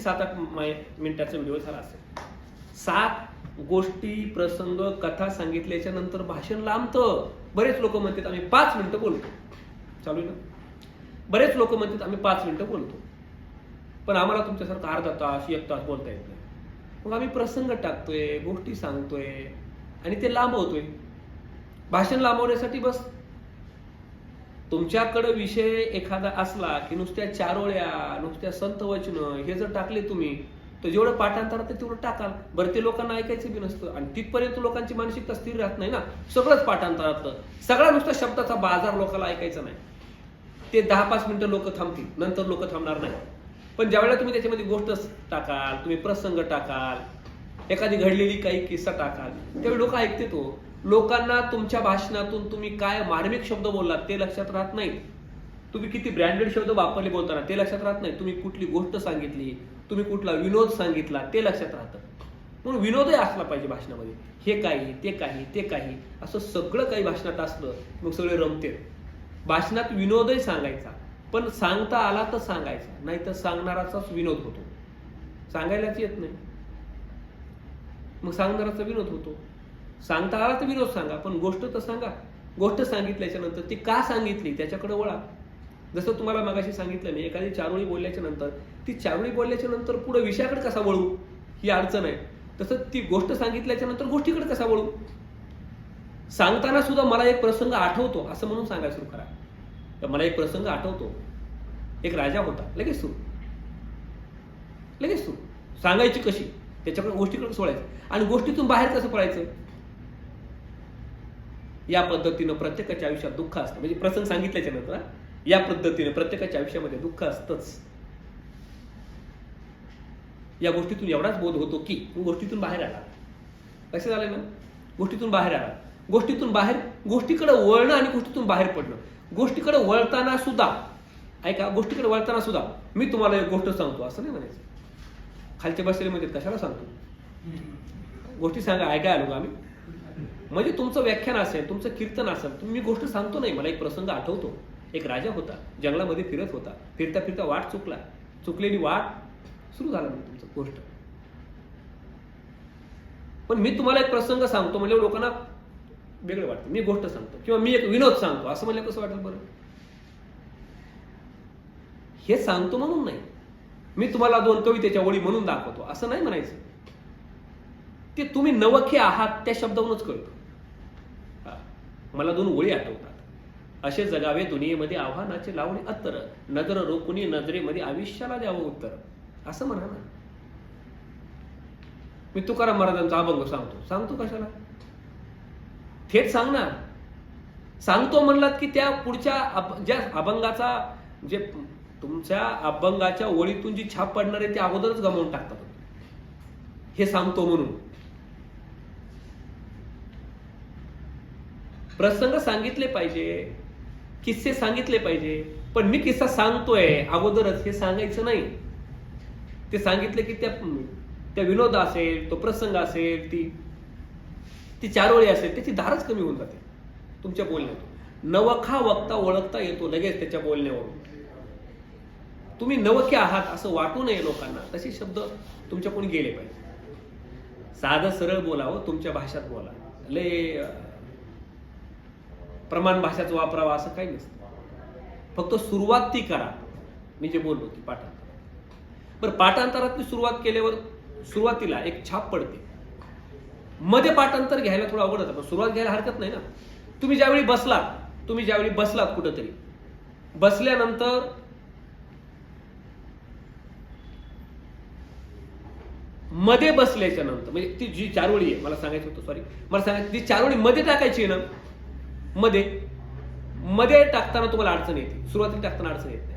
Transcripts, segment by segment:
सात आठ मिनिटाचा व्हिडिओ झाला असेल. सात गोष्टी प्रसंग कथा सांगितल्याच्या नंतर भाषण लांबतं. बरेच लोक म्हणतात आम्ही पाच मिनिटं बोलतो. चालू आहे ना? बरेच लोक म्हणतात आम्ही पाच मिनिटं बोलतो. पण आम्हाला तुमच्यासारखं अर्धा तास एक तास बोलता येत नाही. मग आम्ही प्रसंग टाकतोय गोष्टी सांगतोय आणि ते लांबवतोय. भाषण लांबवण्यासाठी बस तुमच्याकडं विषय एखादा असला की नुसत्या चारोळ्या नुसत्या संत वचन हे जर टाकले तुम्ही तर जेवढं पाठांतरात तेवढं टाकाल. बरं ते लोकांना ऐकायचं बी नसतं. आणि तिथपर्यंत लोकांची मानसिकता स्थिर राहत नाही ना. सगळंच पाठांतरातलं. सगळा नुसता शब्दाचा बाजार लोकांना ऐकायचा नाही. ते दहा पाच मिनिटं लोक थांबतील. नंतर लोक थांबणार नाही. पण ज्यावेळेला तुम्ही त्याच्यामध्ये गोष्ट टाकाल तुम्ही प्रसंग टाकाल एखादी घडलेली काही किस्सा टाकाल त्यावेळी लोक ऐकते तो. लोकांना तुमच्या भाषणातून तुम्ही काय मार्मिक शब्द बोललात ते लक्षात राहत नाही. तुम्ही किती ब्रँडेड शब्द वापरले बोलताना ते लक्षात राहत नाही. तुम्ही कुठली गोष्ट सांगितली तुम्ही कुठला विनोद सांगितला ते लक्षात राहतं. म्हणून विनोदही असला पाहिजे भाषणामध्ये. हे काही ते काही ते काही. असं सगळं काही भाषणात असलं मग सगळे रमते भाषणात विनोदही सांगायचा. पण सांगता आला तर सांगायचा. नाही तर सांगणाराचाच विनोद होतो. सांगायलाच येत नाही. मग सांगणाराचा विनोद होतो. सांगता आला तर विनोद सांगा पण गोष्ट तर सांगा. गोष्ट सांगितल्याच्या नंतर ती का सांगितली त्याच्याकडे वळा. जसं तुम्हाला मागाशी सांगितलं मी एखादी चारोळी बोलल्याच्या नंतर ती चारोळी बोलल्याच्या नंतर पुढे विषयाकडे कसा वळू ही अडचण आहे. तसं ती गोष्ट सांगितल्याच्या नंतर गोष्टीकडे कसा वळू? सांगताना सुद्धा मला एक प्रसंग आठवतो असं म्हणून सांगायला सुरू करा. तर मला एक प्रसंग आठवतो. एक राजा होता लगेच सुरू. लगेच सुरू. सांगायची कशी? त्याच्याकडे गोष्टीकडे सोडायचं. आणि गोष्टीतून बाहेर कसं पडायचं? या पद्धतीनं प्रत्येकाच्या आयुष्यात दुःख असतं. म्हणजे प्रसंग सांगितल्याच्या नंतर या पद्धतीने प्रत्येकाच्या आयुष्यामध्ये दुःख असतंच. या गोष्टीतून एवढाच बोध होतो की गोष्टीतून बाहेर आला. कसं झालं ना? गोष्टीतून बाहेर आला. गोष्टीतून बाहेर गोष्टीकडे वळणं आणि गोष्टीतून बाहेर पडणं. गोष्टीकडे वळताना सुद्धा ऐका गोष्टीकडे वळताना सुद्धा मी तुम्हाला एक गोष्ट सांगतो असं नाही म्हणायचं. खालच्या बसलेले म्हणजे कशाला सांगतो? गोष्टी सांगा ऐकाय आलो आम्ही? म्हणजे तुमचं व्याख्यान असेल तुमचं कीर्तन असेल तुम्ही गोष्ट सांगतो नाही. मला एक प्रसंग आठवतो. एक राजा होता जंगलामध्ये फिरत होता. फिरता फिरता वाट चुकला. चुकलेली वाट सुरू झाला मग तुमचं गोष्ट. पण मी तुम्हाला एक प्रसंग सांगतो म्हणजे लोकांना वेगळं वाटतं. मी गोष्ट सांगतो किंवा मी एक विनोद सांगतो. असं म्हणलं कसं वाटेल बरं? हे सांगतो म्हणून नाही. मी तुम्हाला दोन कवितेच्या ओळी म्हणून दाखवतो. असं नाही म्हणायचं. ते तुम्ही नवखे आहात त्या शब्दावरूनच कळतो. मला दोन ओळी आठवतात. असे जगावे दुनियेमध्ये आव्हानाचे लावणे अत्तर. नजर रोकुनी नजरेमध्ये आयुष्याला द्यावं उत्तर. असं म्हणा ना. मी तुकाराम महाराजांचा अभंग सांगतो. सांगतो कशाला? थेट सांग ना सांगतो म्हणलात की त्या पुढच्या अभ- ज्या अभंगाचा जे तुमच्या अभंगाच्या ओळीतून जी छाप पडणार आहे ते अगोदरच गमावून टाकतात. हे सांगतो म्हणून. प्रसंग सांगितले पाहिजे किस्से सांगितले पाहिजे पण मी किस्सा सांगतोय अगोदरच हे सांगायचं नाही. ते सांगितले की त्या त्या विनोद असेल तो प्रसंग असेल ती ती चारोळी असेल त्याची धारच कमी होऊन जाते तुमच्या बोलण्यातून. नवखा वक्ता ओळखता येतो लगेच त्याच्या बोलण्यावरून. तुम्ही नवके आहात असं वाटू नये लोकांना तसे शब्द तुमच्या कोणी गेले पाहिजे. साधं सरळ बोलावं तुमच्या भाषात बोला. लय प्रमाण भाषाचं वापरावं असं काही नसतं. फक्त सुरुवात ती करा. मी जे बोललो ती पाठांतरात बरं पाठांतरातली सुरुवात केल्यावर सुरुवातीला एक छाप पडते. मध्ये पाठांतर घ्यायला थोडं अवघड होतं पण सुरुवात घ्यायला हरकत नाही ना. तुम्ही ज्यावेळी बसलात तुम्ही ज्यावेळी बसलात कुठंतरी बसल्यानंतर मध्ये बसल्याच्या नंतर म्हणजे ती जी चारोळी आहे मला सांगायचं होतं सॉरी मला सांगायचं ती चारोळी मध्ये टाकायची आहे ना? मध्ये. मध्ये टाकताना तुम्हाला अडचण येते. सुरुवातीला टाकताना अडचण येते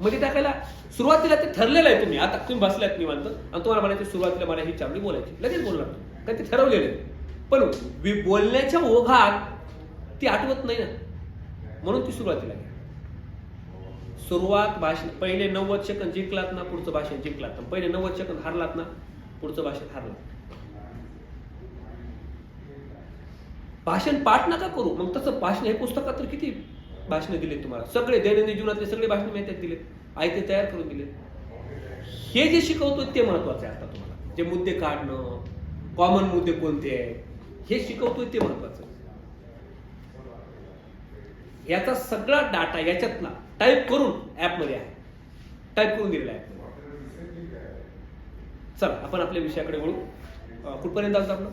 मध्ये टाकायला सुरुवातीला ते ठरलेलं आहे तुम्ही. आता तुम्ही बसल्यात निवांत आणि तुम्हाला म्हणायचं सुरुवातीला मला ही चारोळी बोलायची. लगेच बोलणार कारण ते ठरवलेलं आहे. पण वि- बोलण्याच्या ओघात ती आठवत नाही ना. म्हणून ती सुरुवातीला घ्या. सुरुवात भाषण पहिले नव्वद सेकंद जिंकलात ना पुढचं भाषण जिंकलात. ना पहिले नव्वद सेकंद हारलात ना पुढचं भाषण हारलात. भाषण पाठ नका करू. मग तसं भाषण हे पुस्तकात तर किती भाषणं दिले तुम्हाला? सगळे दैनंदिन जीवनातले सगळे भाषण माहिती दिलेत. आयते तयार करून दिले हे जे शिकवतोय ते महत्वाचं आहे आता तुम्हाला. जे मुद्दे काढणं कॉमन मुद्दे कोणते आहेत हे शिकवतोय ते महत्वाचं याचा सगळा डाटा याच्यातला टाईप करून ॲपमध्ये आहे. टाईप करून दिलेला आहे. चला आपण आपल्या विषयाकडे वळू. कुठपर्यंत आलं आपलं